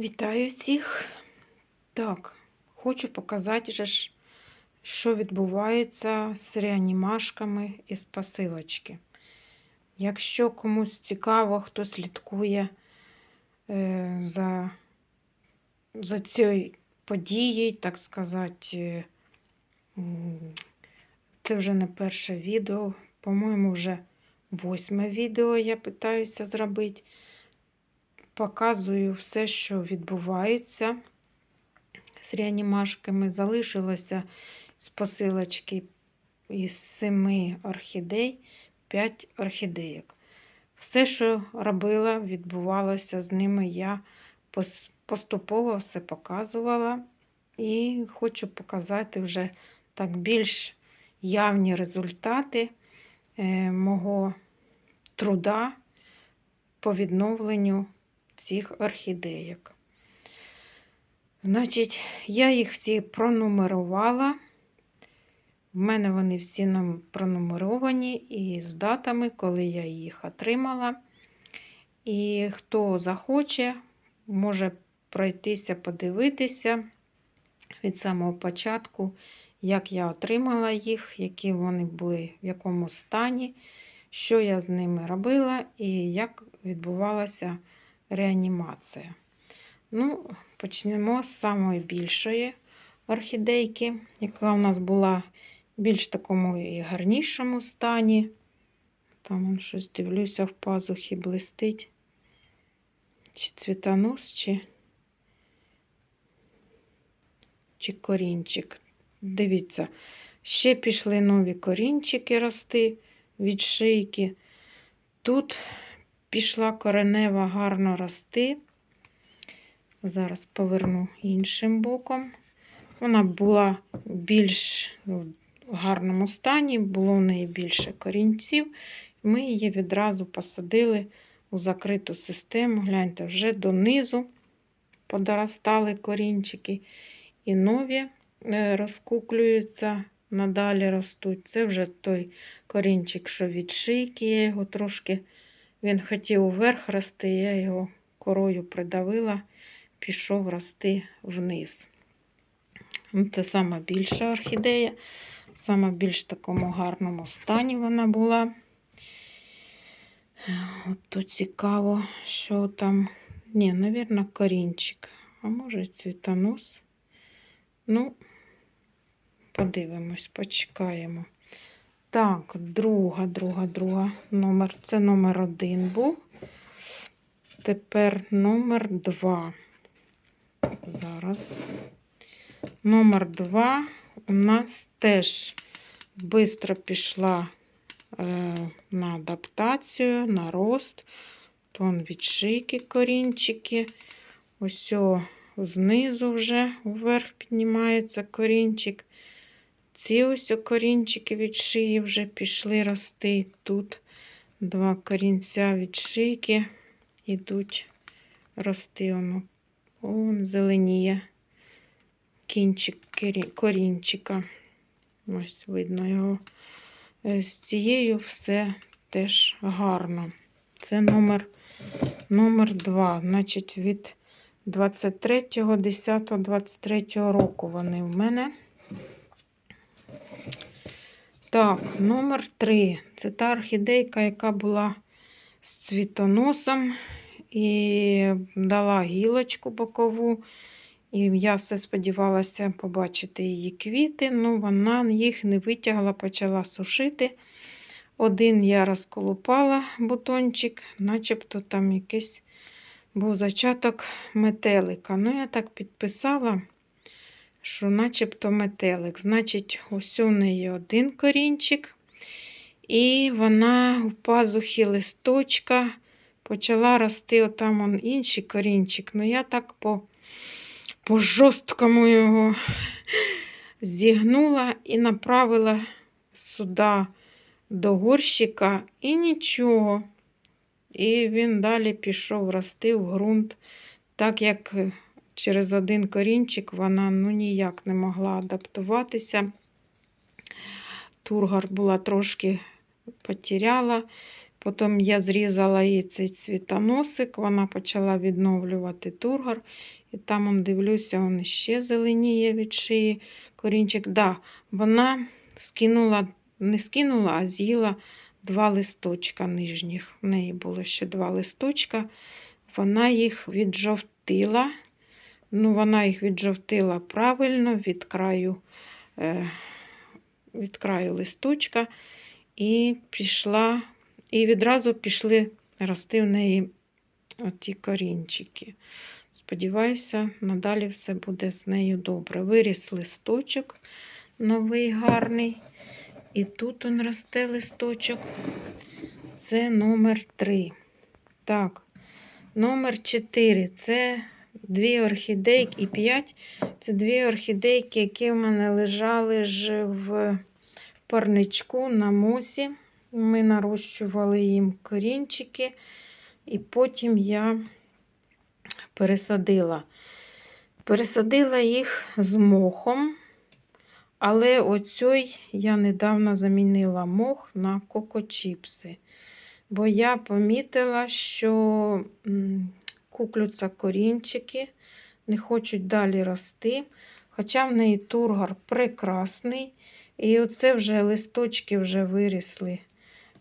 Вітаю всіх. Так, хочу показати, ж, що відбувається з реанімашками із посилочки. Якщо комусь цікаво, хто слідкує е, за, за цією подією, так сказати, е, це вже не перше відео, по-моєму, вже восьме відео я питаюся зробити показую все, що відбувається з реанімашками. Залишилося з посилочки із семи орхідей 5 орхідейок. Все, що робила, відбувалося з ними, я поступово все показувала. І хочу показати вже так більш явні результати е, мого труда по відновленню цих орхідейок. Значить, я їх всі пронумерувала. В мене вони всі пронумеровані і з датами, коли я їх отримала. І хто захоче, може пройтися, подивитися від самого початку, як я отримала їх, які вони були, в якому стані, що я з ними робила і як відбувалася реанімація. Ну, почнемо з самої більшої орхідейки, яка у нас була в більш такому і гарнішому стані. Там щось дивлюся в пазухі блистить. Чи цвітонос, чи, чи корінчик. Дивіться, ще пішли нові корінчики рости від шийки. Тут пішла коренева гарно рости. Зараз поверну іншим боком. Вона була більш в гарному стані, було в неї більше корінців. Ми її відразу посадили у закриту систему. Гляньте, вже донизу подоростали корінчики, і нові е, розкуклюються, надалі ростуть. Це вже той корінчик, що від шийки, я його трошки. Він хотів вверх рости, я його корою придавила, пішов рости вниз. Ну, Це сама більша орхідея, саме більш такому гарному стані вона була. От то цікаво, що там. Ні, навірно, корінчик, а може цвітонос. Ну, подивимось, почекаємо. Так, друга, друга, друга номер. Це номер один був. Тепер номер два. Зараз. Номер два у нас теж швидко пішла е, на адаптацію, на рост. Тон від шийки корінчики. Ось знизу вже вверх піднімається корінчик. Ці ось корінчики від шиї вже пішли рости. Тут два корінця від шийки йдуть рости. Воно он зеленіє кінчик корінчика. Ось видно його. Е, З цією все теж гарно. Це номер номер 2. Значить, від 23.10.23 року вони в мене. Так, номер 3. Це та орхідейка, яка була з цвітоносом і дала гілочку бокову. І я все сподівалася побачити її квіти, ну вона їх не витягла, почала сушити. Один я розколупала бутончик, начебто там якийсь був зачаток метелика. Ну, я так підписала що начебто метелик. Значить, ось у неї один корінчик. І вона у пазухі листочка почала рости отам он інший корінчик. Ну, я так по, по жорсткому його зігнула і направила сюди до горщика, і нічого. І він далі пішов рости в ґрунт, так як через один корінчик вона ну, ніяк не могла адаптуватися. Тургар була трошки потеряла, Потім я зрізала їй цей цвітоносик, вона почала відновлювати тургор. І там, дивлюся, він ще зеленіє від шиї корінчик. Да, вона скинула, не скинула, а з'їла два листочка нижніх. В неї було ще два листочка. Вона їх віджовтила. Ну, вона їх віджовтила правильно від краю, е, від краю листочка. І пішла, і відразу пішли рости в неї оті корінчики. Сподіваюся, надалі все буде з нею добре. Виріс листочок новий, гарний. І тут он росте листочок. Це номер 3. Так, номер 4 це дві орхідейки і 5. Це дві орхідейки, які в мене лежали ж в парничку на мосі. Ми нарощували їм корінчики, і потім я пересадила. Пересадила їх з мохом, але оцей я недавно замінила мох на кокочіпси. Бо я помітила, що куклються корінчики, не хочуть далі рости. Хоча в неї тургор прекрасний. І оце вже листочки вже вирісли.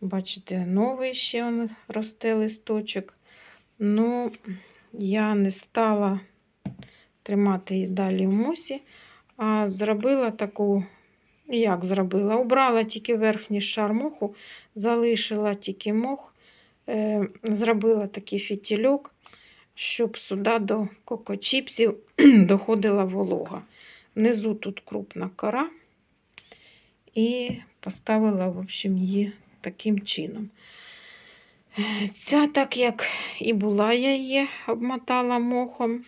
Бачите, новий ще росте листочок. Ну, я не стала тримати її далі в мусі, а зробила таку, як зробила? Убрала тільки верхній шар моху, залишила тільки мох, е, зробила такий фітільок, щоб сюди до кокочіпсів доходила волога. Внизу тут крупна кора. І поставила, в общем, її таким чином. Ця, так як і була, я її обмотала мохом.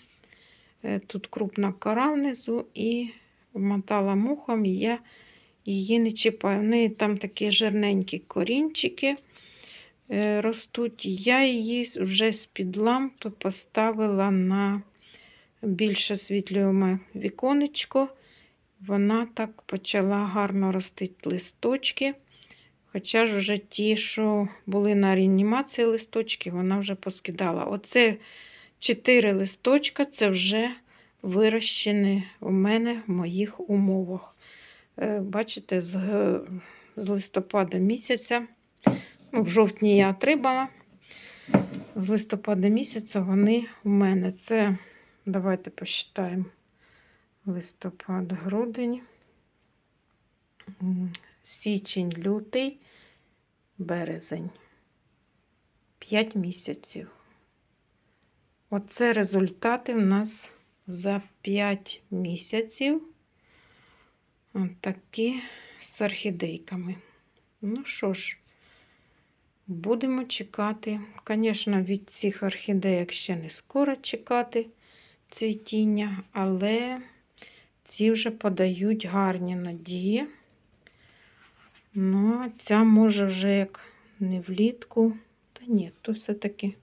Е, Тут крупна кора внизу, і обмотала мохом, і я її не чіпаю. В неї там такі жирненькі корінчики ростуть. Я її вже з-під лампи поставила на більш освітлюємо віконечко. Вона так почала гарно ростити листочки. Хоча ж вже ті, що були на реанімації листочки, вона вже поскидала. Оце 4 листочка це вже вирощені у мене в моїх умовах. Е, Бачите, з, листопада місяця, в жовтні я отримала. З листопада місяця вони у мене. Це, давайте посчитаємо, листопад, грудень, січень, лютий, березень. 5 місяців. Оце результати в нас за 5 місяців. От з орхідейками. Ну що ж, будемо чекати. Звісно, від цих орхідеїк ще не скоро чекати цвітіння, але ці вже подають гарні надії. Ну, а ця може вже як не влітку. Та ні, то все-таки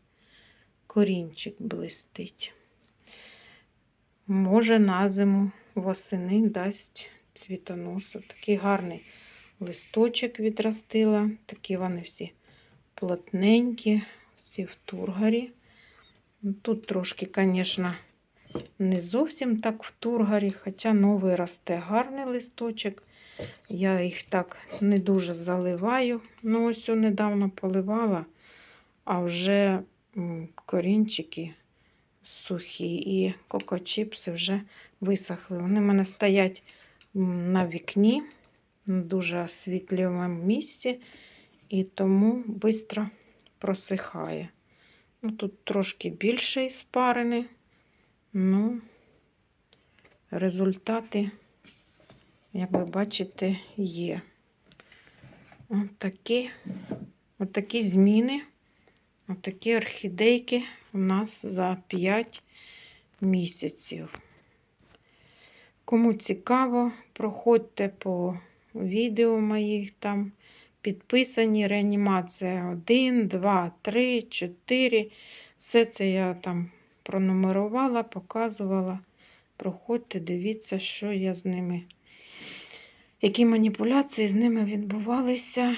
корінчик блистить. Може, на зиму восени дасть цвітоносу. Такий гарний листочок відростила. Такі вони всі плотненькі, всі в тургарі. Тут трошки, звісно, не зовсім так в тургарі, хоча новий росте гарний листочок. Я їх так не дуже заливаю. Ну, ось недавно поливала, а вже корінчики сухі і кокочіпси вже висохли. Вони в мене стоять на вікні, дуже освітлюваному місці, і тому швидко просихає. Ну, тут трошки більше іспарини. Ну, результати, як ви бачите, є. От такі, от такі зміни, от такі орхідейки у нас за 5 місяців. Кому цікаво, проходьте по відео моїх там. Підписані реанімація 1, 2, 3, 4. Все це я там пронумерувала, показувала. Проходьте, дивіться, що я з ними, які маніпуляції з ними відбувалися.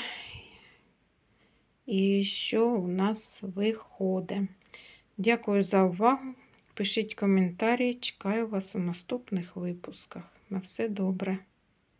і що у нас виходить. Дякую за увагу. Пишіть коментарі, чекаю вас у наступних випусках. На все добре.